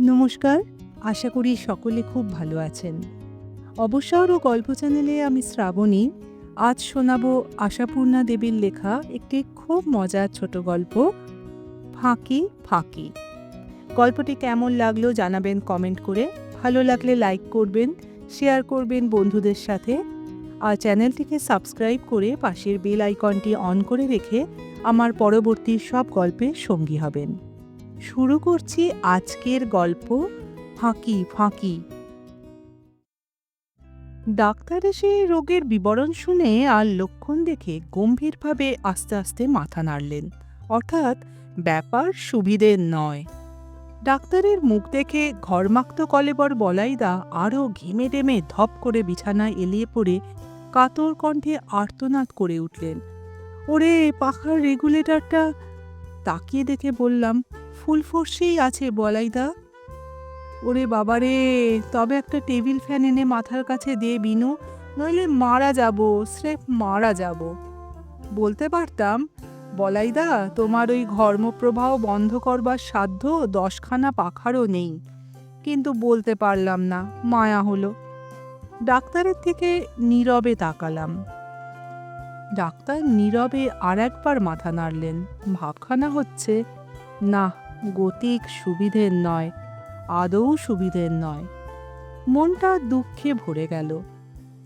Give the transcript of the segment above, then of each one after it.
নমস্কার, আশা করি সকলে খুব ভালো আছেন। অবসর ও গল্প চ্যানেলে আমি শ্রাবণী। আজ শোনাবো আশাপূর্ণা দেবীর লেখা একটি খুব মজার ছোট গল্প, ফাঁকি ফাঁকি। গল্পটি কেমন লাগল জানাবেন কমেন্ট করে। ভালো লাগলে লাইক করবেন, শেয়ার করবেন বন্ধুদের সাথে। আর চ্যানেলটিকে সাবস্ক্রাইব করে পাশের বেল আইকনটি অন করে রেখে আমার পরবর্তী সব গল্পের সঙ্গী হবেন। শুরু করছি আজকের গল্প ফাঁকি ফাঁকি। ডাক্তার এসে রোগের বিবরণ শুনে আর লক্ষণ দেখে গম্ভীরভাবে আস্তে আস্তে মাথা নাড়লেন। অর্থাৎ ব্যাপার সুবিধের নয়। ডাক্তারের মুখ দেখে ঘরমাক্ত কলেবর বলাইদা আরও ঘেমে ডেমে ধপ করে বিছানায় এলিয়ে পড়ে কাতর কণ্ঠে আর্তনাদ করে উঠলেন। ওরে পাখার রেগুলেটরটা? তাকিয়ে দেখে বললাম ফুল ফোর্সেই আছে বলাইদা। ওরে বাবারে, তবে একটা টেবিল ফ্যান এনে মাথার কাছে দে বিনু, নইলে মারা যাব, স্রেফ মারা যাব। বলতে পারতাম, বলাইদা, তোমার ওই ঘর্মপ্রবাহ বন্ধ করবার সাধ্য দশখানা পাখারও নেই। কিন্তু বলতে পারলাম না, মায়া হলো। ডাক্তারের থেকে নীরবে তাকালাম। ডাক্তার নীরবে আর একবার মাথা নাড়লেন। ভাবখানা হচ্ছে, না গতিক সুবিধের নয়, আদৌ সুবিধের নয়। মনটা দুঃখে ভরে গেল।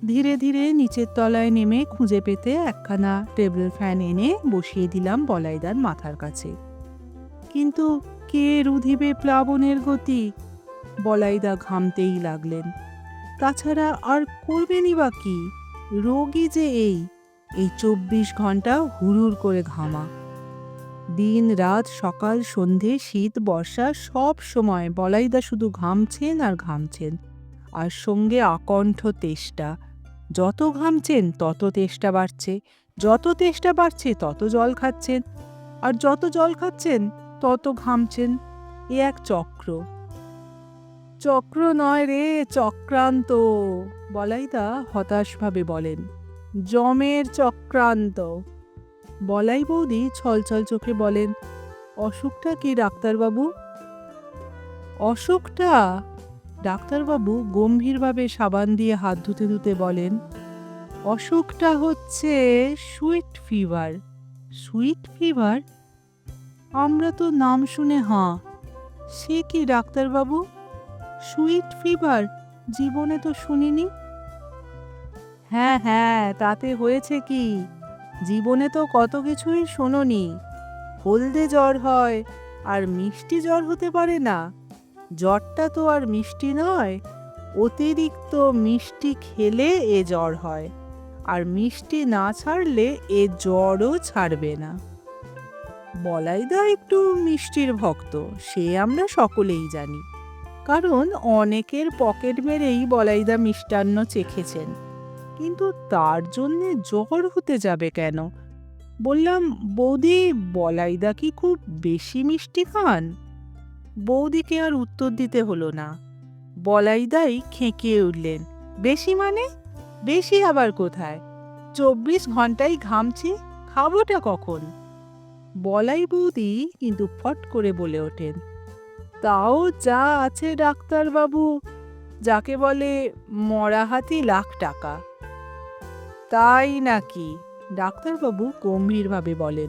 ধীরে ধীরে নিচের তলায় নেমে খুঁজে পেতে একখানা টেবিল ফ্যান এনে বসিয়ে দিলাম বলাইদার মাথার কাছে। কিন্তু কে রুধিবে প্লাবনের গতি? বলাইদা ঘামতেই লাগলেন। তাছাড়া আর করবেনই বা কি? রোগী যে এই এই চব্বিশ ঘণ্টা হুড়ুর করে ঘামা। দিন রাত সকাল, সন্ধে, শীত, বর্ষা সব সময় বলাইদা শুধু ঘামছেন আর ঘামছেন। আর সঙ্গে আকণ্ঠ তেষ্টা। যত ঘামছেন, তত তেষ্টা বাড়ছে। যত তেষ্টা বাড়ছে, তত জল খাচ্ছেন। আর যত জল খাচ্ছেন, তত ঘামছেন। এ এক চক্র। চক্র নয় রে, চক্রান্ত, বলাইদা হতাশভাবে বলেন। জমের চক্রান্ত। বলাই বৌদি ছলছল চোখে বলেন, অসুখটা কি ডাক্তারবাবু? অসুখটা? ডাক্তারবাবু গম্ভীরভাবে সাবান দিয়ে হাত ধুতে ধুতে বলেন, অসুখটা হচ্ছে সুইট ফিভার। Sweet fever? আমরা তো নাম শুনে হাঁ। সে কি ডাক্তারবাবু? Sweet fever? জীবনে তো শুনিনি? হ্যাঁ হ্যাঁ তাতে হয়েছে কি? জীবনে তো কত কিছুই শোনোনি। হলদে জ্বর হয়, আর মিষ্টি জ্বর হতে পারে না। জ্বরটা তো আর মিষ্টি নয়, অতিরিক্ত মিষ্টি খেলে এ জ্বর হয়, আর মিষ্টি না ছাড়লে এ জ্বরও ছাড়বে না। বলাইদা একটু মিষ্টির ভক্ত, সে আমরা সকলেই জানি। কারণ অনেকের পকেট মেরেই বলাইদা মিষ্টান্ন চেখেছেন। কিন্তু তার জন্যে জ্বর হতে যাবে কেন? বললাম, বৌদি বলাইদা কি খুব বেশি মিষ্টি খান? বৌদিকে আর উত্তর দিতে হলো না। বলাইদাই খেঁকিয়ে উঠলেন, বেশি মানে? বেশি আবার কোথায়? চব্বিশ ঘন্টাই ঘামছি, খাবোটা কখন? বলাই বৌদি কিন্তু ফট করে বলে ওঠেন, তাও যা আছে ডাক্তারবাবু, যাকে বলে মরা হাতি লাখ টাকা। তাই নাকি? ডাক্তারবাবু গম্ভীরভাবে বলেন।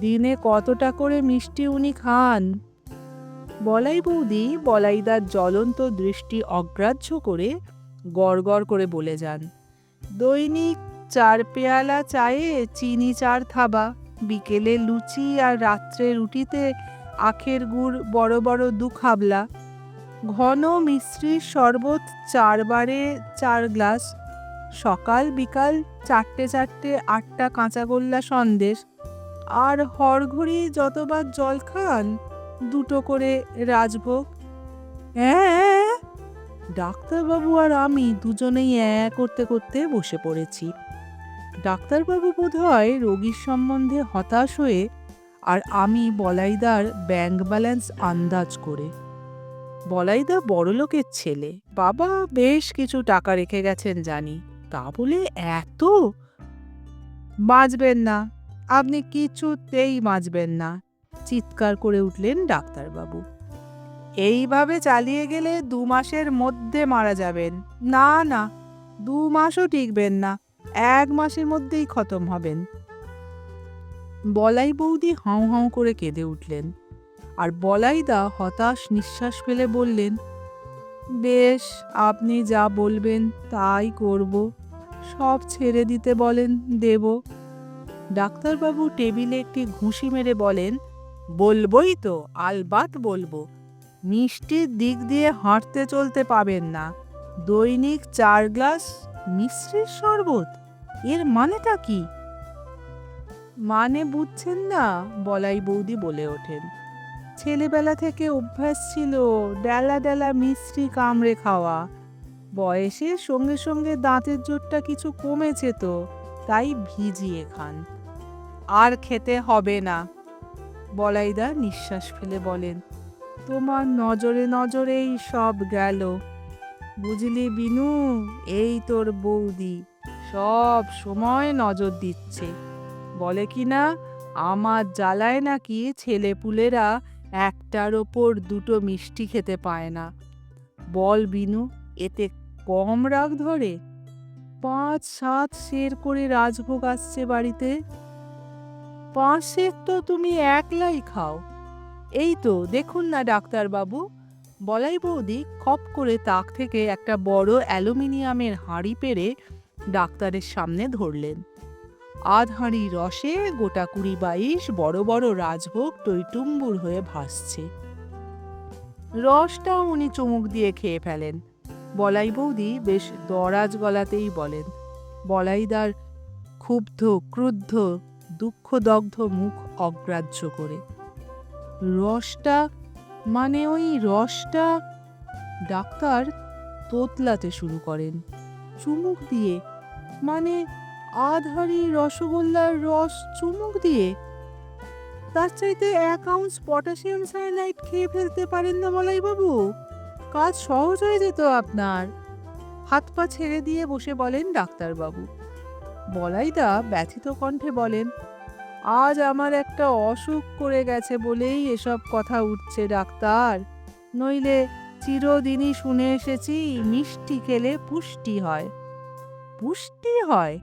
দিনে কতটা করে মিষ্টি উনি খান? বলাই বৌদি, বলাইদার জ্বলন্ত দৃষ্টি অগ্রাহ্য করে গড়গড় করে বলে যান। দৈনিক চার পেয়ালা চায়ে চিনি চার থাবা, বিকেলে লুচি আর রাত্রে রুটিতে আখের গুড়, বড় বড় দু খাবলা। ঘন মিশ্রির শরবত চারবারে চার গ্লাস সকাল বিকাল চারটে চারটে আটটা কাঁচাগোল্লা সন্দেশ, আর হরঘড়ি যতবার জল খান, দুটো করে রাজভোগ। হ্যাঁ ডাক্তারবাবু আর আমি দুজনেই অ্যাঁ করতে করতে বসে পড়েছি। ডাক্তারবাবু বোধ হয় রোগীর সম্বন্ধে হতাশ হয়ে আর আমি বলাইদার ব্যাংক ব্যালেন্স আন্দাজ করে। বলাইদা বড়লোকের ছেলে, বাবা বেশ কিছু টাকা রেখে গেছেন জানি। তা বলে এত? বাঁচবেন না, আপনি কিছুতেই বাঁচবেন না, চিৎকার করে উঠলেন ডাক্তারবাবু। এইভাবে চালিয়ে গেলে দু মাসের মধ্যে মারা যাবেন। না না, দু মাসও টিকবেন না, এক মাসের মধ্যেই খতম হবেন। বলাই বৌদি হাউ হাউ করে কেঁদে উঠলেন। আর বলাইদা হতাশ নিঃশ্বাস ফেলে বললেন, বেশ, আপনি যা বলবেন তাই করব। সব ছেড়ে দিতে বলেন দেব। ডাক্তারবাবু টেবিলে একটি ঘুষি মেরে বলেন, বলবই তো, আলবাত বলব। মিষ্টির দিক দিয়ে হাঁটতে চলতে পাবেন না। দৈনিক চার গ্লাস মিশ্রির শরবত, এর মানেটা কি? মানে বুঝছেন না, বলাই বৌদি বলে ওঠেন। ছেলেবেলা থেকে অভ্যাস ছিল ডেলা ডেলা মিষ্টি কামড়ে খাওয়া। বয়সের সঙ্গে সঙ্গে দাঁতের জোরটা কিছু কমেছে তো, তাই ভিজিয়ে খান। আর খেতে হবে না। বলাইদা নিঃশ্বাস ফেলে বলেন, তোমার নজরে নজরেই সব গেল। বুঝলি বিনু, এই তোর বৌদি সব সময় নজর দিচ্ছে। বলে কি না, আমার জ্বালায় নাকি ছেলেপুলেরা একটার ওপর দুটো মিষ্টি খেতে পায় না। বল বিনু, এতে কম রাগ ধরে? পাঁচ সাত সের করে রাজভোগ আসছে বাড়িতে? পাঁচ সের তো তুমি একলাই খাও। এই তো, দেখুন না ডাক্তারবাবু। বলাই বৌদি, খপ করে তাক থেকে একটা বড় অ্যালুমিনিয়ামের হাঁড়ি পেরে ডাক্তারের সামনে ধরলেন। আধ হাঁড়ি রসে, গোটা কুড়ি বাইশ বড় বড় রাজভোগ টইটুম্বুর হয়ে ভাসছে। রসটা উনি চুমুক দিয়ে খেয়ে ফেলেন। বলাই বৌদি বেশ দরাজ গলাতেই বলেন, বলাইদার ক্ষুব্ধ, ক্রুদ্ধ, দুঃখদগ্ধ মুখ অগ্রাহ্য করে। রসটা মানে ওই রসটা? ডাক্তার তোতলাতে শুরু করেন। চুমুক দিয়ে মানে আধারি রসগোল্লার রস চুমুক দিয়ে? তার চাইতে এক আউন্স পটাশিয়াম সায়ানাইড খেয়ে ফেলতে পারেন না বলাই বাবু কাজ সহজ হয়ে যেত আপনার। হাত পা ছেড়ে দিয়ে বসে বলেন ডাক্তারবাবু। বলাইদা ব্যথিত কণ্ঠে বলেন, আজ আমার একটা অসুখ করে গেছে বলেই এসব কথা উঠছে ডাক্তার। নইলে চিরদিনই শুনে এসেছি মিষ্টি খেলে পুষ্টি হয়। পুষ্টি হয়?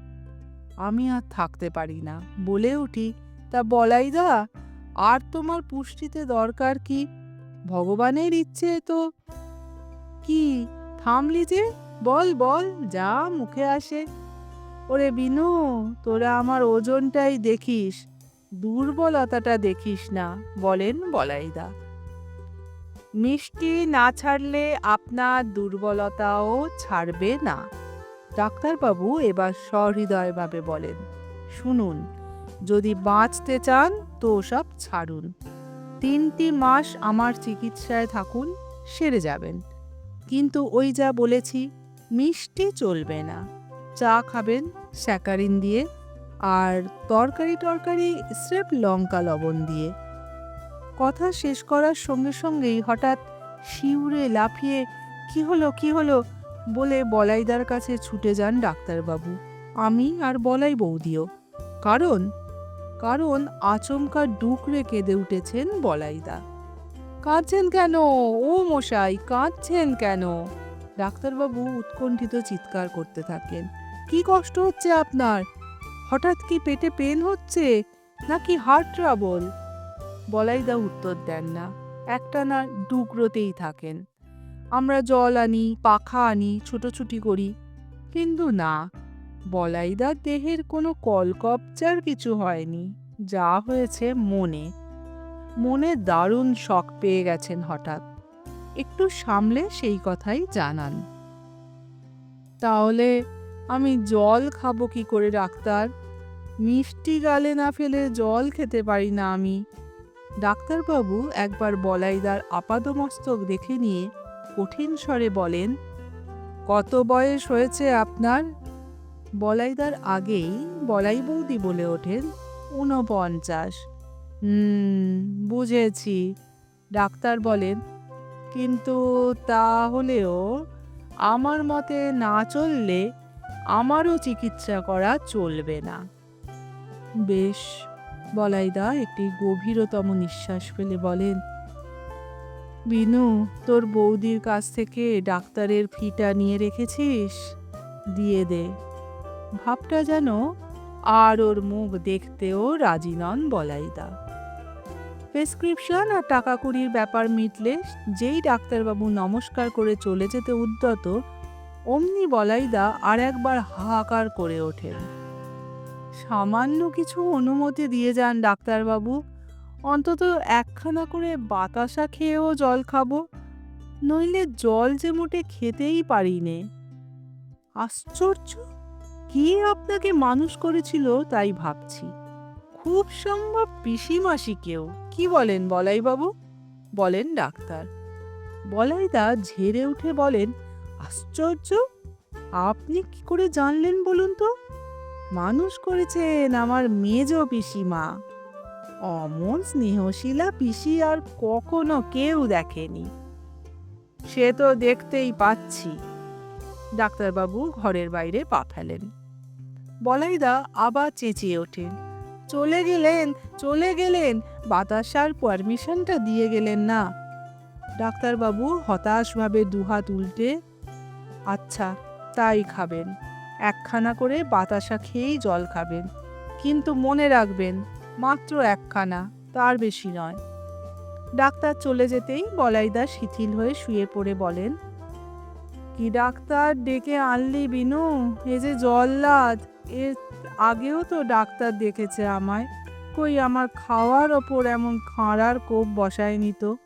আমি আর থাকতে পারি না। বলে উঠি, তা বলাই দা আর তোমার পুষ্টিতে দরকার কি? ভগবানের ইচ্ছে তো কি? থামলি যে? বল বল, যা মুখে আসে। ওরে বিনু, তোরা আমার ওজনটাই দেখিস। দুর্বলতাটা দেখিস না, বলেন বলাইদা। মিষ্টি না ছাড়লে আপনার দুর্বলতাও ছাড়বে না। ডাক্তারবাবু এবার সহৃদয়ভাবে বলেন, শুনুন, যদি বাঁচতে চান তো সব ছাড়ুন। তিনটি মাস আমার চিকিৎসায় থাকুন, সেরে যাবেন। কিন্তু ওই যা বলেছি, মিষ্টি চলবে না। চা খাবেন, স্যাকারিন দিয়ে, আর তরকারি টরকারি স্রেফ লঙ্কা লবণ দিয়ে। কথা শেষ করার সঙ্গে সঙ্গেই হঠাৎ শিউরে লাফিয়ে, কি হলো কি হলো? বলে বলাইদার কাছে ছুটে যান ডাক্তারবাবু। আমি আর বলাই বৌদিও। কারণ কারণ আচমকা ডুকরে কেঁদে উঠেছেন বলাইদা। কাঁদছেন কেন? ও মশাই, কাঁদছেন কেন? ডাক্তারবাবু উৎকণ্ঠিত চিৎকার করতে থাকেন। কি কষ্ট হচ্ছে আপনার? হঠাৎ কি পেটে পেন হচ্ছে? নাকি হার্ট ট্রাবল? বলাইদা উত্তর দেন না। একটা না ডুকরোতেই থাকেন। আমরা জল আনি, পাখা আনি, ছুটোছুটি করি। কিন্তু না বলাইদার দেহের কোনো কলকবচার কিছু হয়নি। যা হয়েছে মনে। মনে দারুণ শখ পেয়ে গেছেন হঠাৎ। একটু সামলে সেই কথাই জানান। তাহলে আমি জল খাব কি করে ডাক্তার? মিষ্টি গালে না ফেলে জল খেতে পারি না আমি। ডাক্তারবাবু একবার বলাইদার আপাদমস্তক দেখে নিয়ে কঠিন স্বরে বলেন, কত বয়স হয়েছে আপনার? বলাইদার আগেই বলাই বৌদি বলে ওঠেন, ঊনপঞ্চাশ। হুম, বুঝেছি। ডাক্তার বলেন, কিন্তু তাহলেও আমার মতে না চললে আমারও চিকিৎসা করা চলবে না। বেশ, বলাইদা, একটি গভীরতম নিঃশ্বাস ফেলে বলেন, বিনু, তোর বৌদির কাছ থেকে ডাক্তারের ফিটা নিয়ে রেখেছিস? দিয়ে দে। ভাবটা যেন আর ওর মুখ দেখতেও রাজি নন বলাইদা। প্রেসক্রিপশন আর টাকা কুড়ির ব্যাপার মিটলে যেই ডাক্তারবাবু নমস্কার করে চলে যেতে উদ্যত, অমনি বলাইদা আর একবার হাহাকার করে ওঠেন। সামান্য কিছু অনুমতি দিয়ে যান ডাক্তারবাবু। অন্তত একখানা করে বাতাসা খেয়েও জল খাব, নইলে জল যে মোটে খেতেই পারি নে। আশ্চর্য! কে আপনাকে মানুষ করেছিল তাই ভাবছি। খুব সম্ভব পিসিমাসি কেউ। কি বলেন বলাই বাবু বলেন ডাক্তার। বলাইদা ঝেড়ে উঠে বলেন, আশ্চর্য! আপনি কি করে জানলেন বলুন তো? মানুষ করেছেন আমার মেজ পিসিমা। অমন স্নেহশীলা পিসি আর কখনো কেউ দেখেনি। সে তো দেখতেই পাচ্ছি ডাক্তারবাবু ঘরের বাইরে পা ফেলেন। বলাইদা আবার চেঁচিয়ে ওঠেন চলে গেলেন চলে গেলেন। বাতাসার পারমিশনটা দিয়ে গেলেন না। ডাক্তারবাবু হতাশভাবে দুহাত উল্টে আচ্ছা তাই খাবেন। একখানা করে বাতাসা খেয়েই জল খাবেন। কিন্তু মনে রাখবেন, মাত্র একখানা, তার বেশি নয়। ডাক্তার চলে যেতেই বলাইদা শিথিল হয়ে শুয়ে পড়ে বলেন, কি ডাক্তার ডেকে আনলি বিনু? এ যে জল্লাদ, এর আগেও তো ডাক্তার দেখেছে আমায়। কই আমার খাওয়ার ওপর এমন খাঁড়ার কোপ বসায়নি তো।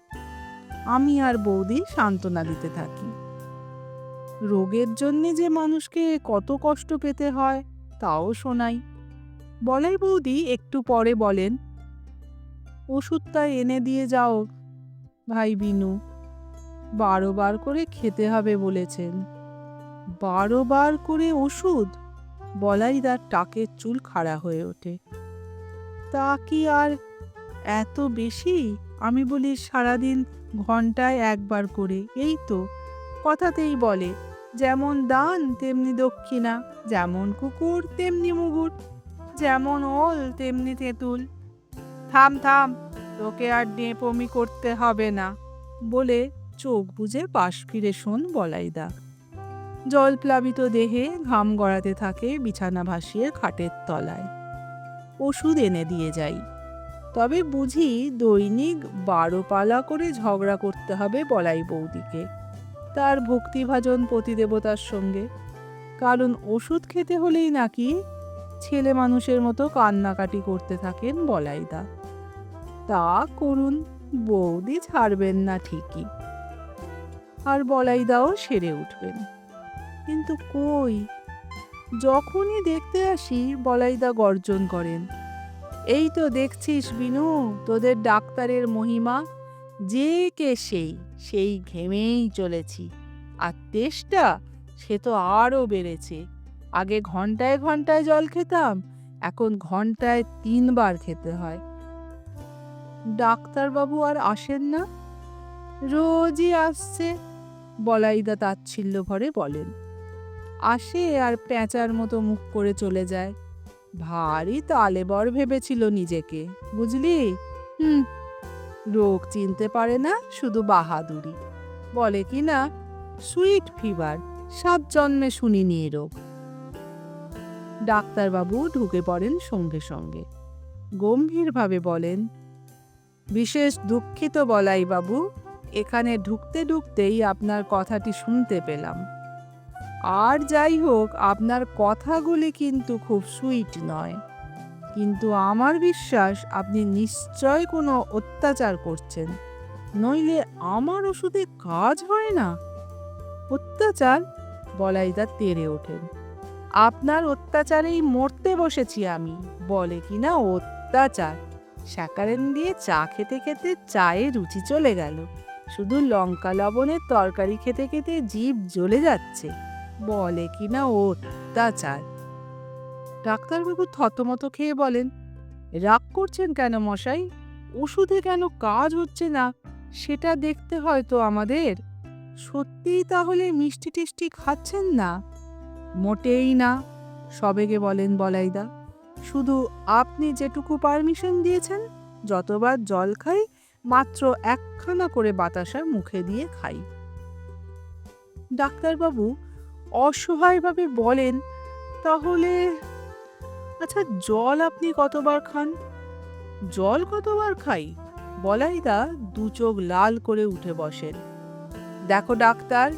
আমি আর বৌদি সান্ত্বনা দিতে থাকি। রোগের জন্যে যে মানুষকে কত কষ্ট পেতে হয়, তাও শোনাই। বলাই বৌদি একটু পরে বলেন, ওষুধটা এনে দিয়ে যাও, ভাই বিনু। বারো বার করে খেতে হবে বলেছেন। বারো বার করে ওষুধ? বলাই তার টাকের চুল খাড়া হয়ে ওঠে। তা কি আর এত বেশি? আমি বলি সারাদিন ঘন্টায় একবার করে, এই তো। কথাতেই বলে, যেমন দান তেমনি দক্ষিণা, যেমন কুকুর তেমনি মুগুর, যেমন ওল তেমনি তেঁতুল। থাম থাম, তোকে আর ডেপমি করতে হবে না, বলে চোখ বুজে পাশ ফিরে শোন বলাইদা। জল প্লাবিত দেহে ঘাম গড়াতে থাকে বিছানা ভাসিয়ে খাটের তলায়। ওষুধ এনে দিয়ে যাই। তবে বুঝি দৈনিক বারো পালা করে ঝগড়া করতে হবে বলাই বৌদিকে। তার ভক্তিভাজন পতিদেবতার সঙ্গে। কারণ ওষুধ খেতে হলেই নাকি ছেলে মানুষের মতো কান্নাকাটি করতে থাকেন বলাইদা। তা করুন, বৌদি ছাড়বেন না ঠিকই। আর বলাইদাও সেরে উঠবেন। কিন্তু কই? যখনই দেখতে আসি, বলাইদা গর্জন করেন। এই তো দেখছিস বিনু, তোদের ডাক্তারের মহিমা, যে কে সেই সেই ঘেমেই চলেছি। আর তেষ্টা, সে তো আরও বেড়েছে। আগে ঘন্টায় ঘন্টায় জল খেতাম, এখন ঘন্টায় তিনবার খেতে হয়। ডাক্তারবাবু আর আসেন না? রোজই আসছে, বলাইদা তাচ্ছিল্য ভরে বলেন। আসে আর প্যাঁচার মতো মুখ করে চলে যায়। ভারী তালেবর ভেবেছিল নিজেকে বুঝলি? হুম। রোগ চিনতে পারে না শুধু বাহাদুরি। বলে কি না সুইট ফিভার সাত জন্মে শুনিনি এ রোগ। ডাক্তারবাবু ঢুকে পড়েন সঙ্গে সঙ্গে। গম্ভীরভাবে বলেন বিশেষ দুঃখিত বলাই বাবু এখানে ঢুকতে ঢুকতেই আপনার কথাটি শুনতে পেলাম। আর যাই হোক, আপনার কথাগুলি কিন্তু খুব সুইট নয়। কিন্তু আমার বিশ্বাস, আপনি নিশ্চয় কোনো অত্যাচার করছেন। নইলে আমার ওষুধে কাজ হয় না? অত্যাচার? বলাইদা তেরে ওঠেন। আপনার অত্যাচারেই মরতে বসেছি আমি, বলে কি না অত্যাচার। স্যাকারেন দিয়ে চা খেতে খেতে চায়ে রুচি চলে গেল। শুধু লঙ্কা লবণের তরকারি খেতে খেতে জিভ জ্বলে যাচ্ছে। বলে কি কিনা অত্যাচার ডাক্তারবাবু থতমত খেয়ে বলেন, রাগ করছেন কেন মশাই? ওষুধে কেন কাজ হচ্ছে না? সেটা দেখতে হয় তো আমাদের। সত্যিই তাহলে মিষ্টি টিষ্টি খাচ্ছেন না? মোটেই না, সবেগে বলেন বলাইদা। শুধু আপনি যেটুকু পারমিশন দিয়েছেন, যতবার জল খাই, মাত্র একখানা করে বাতাসা মুখে দিয়ে খাই। ডাক্তারবাবু অসহায়ভাবে বলেন, তাহলে আচ্ছা জল আপনি কতবার খান? জল কতবার খাই? বলাইদা দু চোখ লাল করে উঠে বসেন। দেখো ডাক্তার,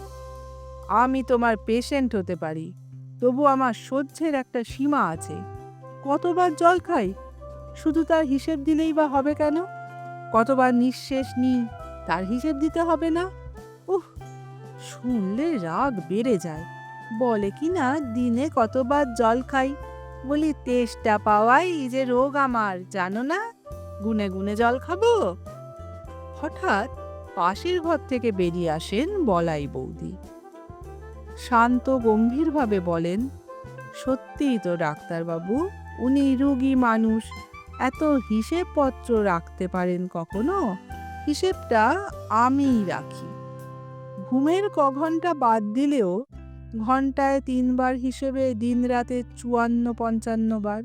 আমি তোমার পেশেন্ট হতে পারি, তবু আমার সহ্যের একটা সীমা আছে। কতবার জল খাই? শুধু তার হিসেব দিলেই বা হবে কেন? কতবার নিঃশেষ নিই তার হিসেব দিতে হবে না? উহ, শুনলে রাগ বেড়ে যায়। বলে কি না, দিনে কতবার জল খাই? বলি, তেষ্টা পাওয়াই যে রোগ আমার, জানো না? গুনে গুনে জল খাব? হঠাৎ পাশের ঘর থেকে বেরিয়ে আসেন বলাই বৌদি। শান্ত, গম্ভীরভাবে বলেন, সত্যিই তো ডাক্তারবাবু, উনি রুগী মানুষ। এত হিসেবপত্র রাখতে পারেন কখনো? হিসেবটা আমিই রাখি। ঘুমের ক ঘণ্টা বাদ দিলেও ঘন্টায় তিনবার হিসেবে দিন রাতে চুয়ান্ন পঞ্চান্ন বার।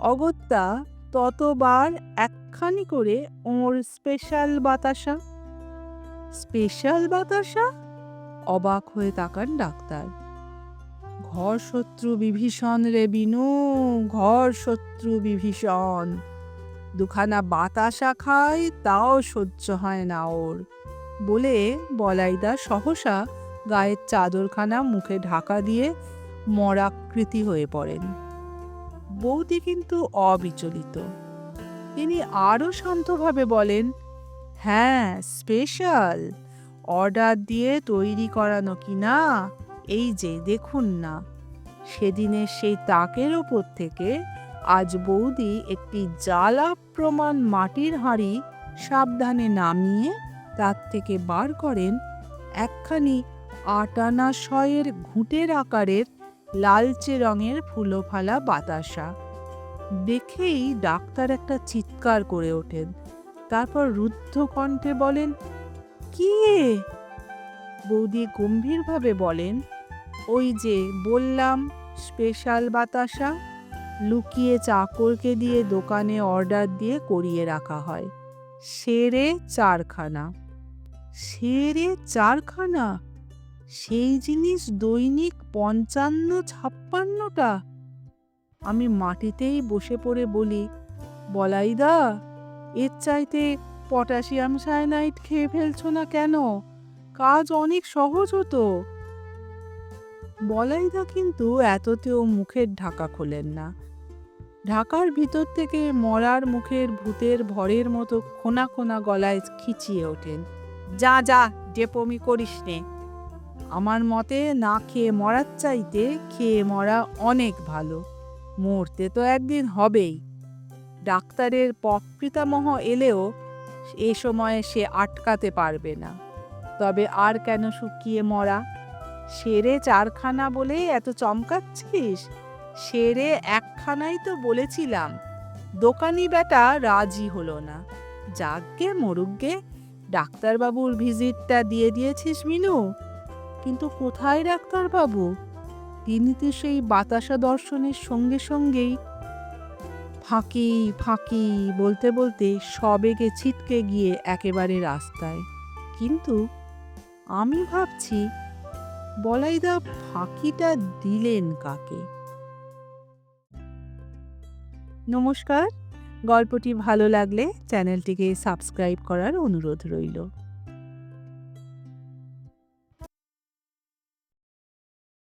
অগত্যা ততবার একখানি করে ওর স্পেশাল বাতাসা। স্পেশাল বাতাসা? অবাক হয়ে তাকান ডাক্তার। ঘর শত্রু বিভীষণ রে বিনু ঘর শত্রু বিভীষণ। দুখানা বাতাসা খায় তাও সহ্য হয় না ওর। বলে বলাইদা সহসা গায়ের চাদরখানা মুখে ঢাকা দিয়ে মরাকৃতি হয়ে পড়েন। বৌদি কিন্তু অবিচলিত। তিনি আরও শান্তভাবে বলেন হ্যাঁ স্পেশাল অর্ডার দিয়ে তৈরি করানো কি না? এই যে, দেখুন না। সেদিনের সেই তাকের ওপর থেকে আজ বৌদি একটি জ্বালা প্রমাণ মাটির হাঁড়ি সাবধানে নামিয়ে তার থেকে বার করেন একখানি আটানা শয়ের ঘুঁটের আকারের লালচে রঙের ফুলোফালা বাতাসা। দেখেই ডাক্তার একটা চিৎকার করে ওঠেন। তারপর রুদ্ধ কণ্ঠে বলেন, কি এ?" বৌদি গম্ভীরভাবে বলেন, ওই যে বললাম, স্পেশাল বাতাসা, লুকিয়ে চাকরকে দিয়ে দোকানে অর্ডার দিয়ে করিয়ে রাখা হয়। সেরে চারখানা। সেরে চারখানা? সেই জিনিস দৈনিক পঞ্চান্ন ছাপ্পান্নটা আমি মাটিতেই বসে পড়ে বলি বলাইদা এর চাইতে পটাশিয়াম সায়ানাইড খেয়ে ফেলছো না কেন? কাজ অনেক সহজ হতো। বলাইদা কিন্তু এততেও মুখের ঢাকা খোলেন না। ঢাকার ভিতর থেকে মরার মুখের ভূতের ভরের মতো খোনা খোনা গলায় খিচিয়ে ওঠেন, যা যা ডেপমি করিস নে। আমার মতে না খেয়ে মরার চাইতে খেয়ে মরা অনেক ভালো। মরতে তো একদিন হবেই। ডাক্তারের পপ্রিতামহ এলেও এ সময়ে সে আটকাতে পারবে না। তবে আর কেন শুকিয়ে মরা? সেরে চারখানা বলে এত চমকাচ্ছিস? সেরে একখানাই তো বলেছিলাম, দোকানি বেটা রাজি হলো না। যাকগে মরুকগে ডাক্তারবাবুর ভিজিটটা দিয়ে দিয়েছিস মিনু। কিন্তু কোথায় ডাক্তারবাবু? তিনি তো সেই বাতাসা দর্শনের সঙ্গে সঙ্গেই ফাঁকি ফাঁকি বলতে বলতে সবেগে ছিটকে গিয়ে একেবারে রাস্তায়। কিন্তু আমি ভাবছি, বলাইদা ফাঁকিটা দিলেন কাকে? নমস্কার, গল্পটি ভালো লাগলে চ্যানেলটিকে সাবস্ক্রাইব করার অনুরোধ রইল।